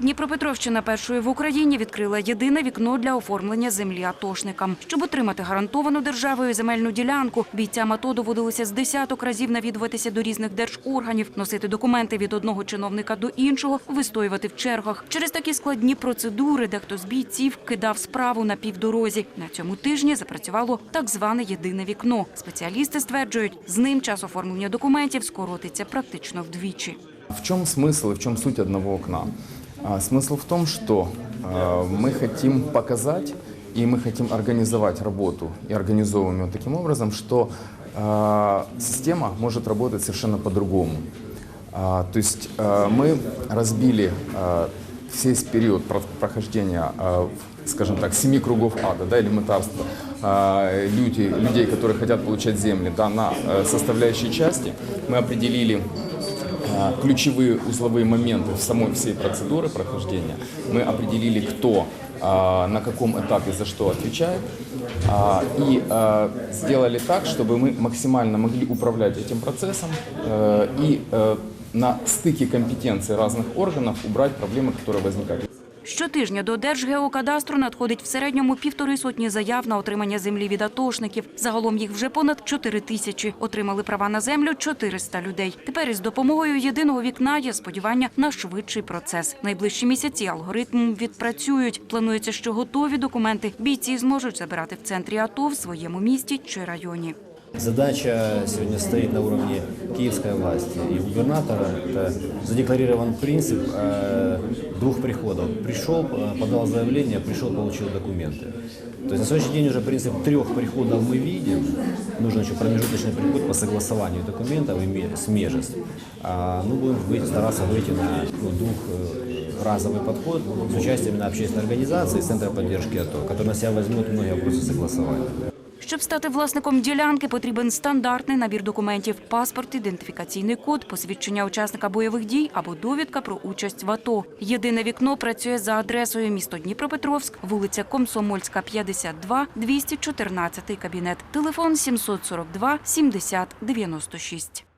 Дніпропетровщина першою в Україні відкрила єдине вікно для оформлення землі атошникам. Щоб отримати гарантовану державою земельну ділянку, бійцям АТО доводилося з десяток разів навідуватися до різних держорганів, носити документи від одного чиновника до іншого, вистоювати в чергах. Через такі складні процедури дехто з бійців кидав справу на півдорозі. На цьому тижні запрацювало так зване єдине вікно. Спеціалісти стверджують, з ним час оформлення документів скоротиться практично вдвічі. В чем смысл и в чем суть одного окна? А, Смысл в том, что а, мы хотим показать и мы хотим организовать работу и организовываем ее таким образом, что а, система может работать совершенно по-другому. А, То есть а, мы разбили а, весь период про- прохождения, а, в, скажем так, семи кругов ада, да, элементарства, а, люди, людей, которые хотят получать земли, да, на э, составляющие части. Мы определили а, ключевые узловые моменты в самой всей процедуры прохождения. Мы определили, кто а, на каком этапе за что отвечает. а, И а, сделали так, чтобы мы максимально могли управлять этим процессом э, и э, на стыке компетенций разных органов убрать проблемы, которые возникают. Щотижня до Держгеокадастру надходить в середньому півтори сотні заяв на отримання землі від атошників. Загалом їх вже понад чотири тисячі. Отримали права на землю 400 людей. Тепер із допомогою єдиного вікна є сподівання на швидший процес. Найближчі місяці алгоритм відпрацюють. Планується, що готові документи бійці зможуть забирати в центрі АТО в своєму місті чи районі. Задача сегодня стоит на уровне киевской власти и губернатора. Это задекларирован принцип э, двух приходов. Пришел, э, подал заявление, пришел, получил документы. То есть на сегодняшний день уже принцип трех приходов мы видим. Нужно еще промежуточный приход по согласованию документов и ме- с межеств. А мы будем выйти- стараться выйти на ну, двухразовый подход с участием на общественной организации Центра поддержки АТО, который на себя возьмет многие вопросы согласования. Щоб стати власником ділянки, потрібен стандартний набір документів: паспорт, ідентифікаційний код, посвідчення учасника бойових дій або довідка про участь в АТО. Єдине вікно працює за адресою місто Дніпропетровськ, вулиця Комсомольська, 52, 214 кабінет. Телефон 742 70 96.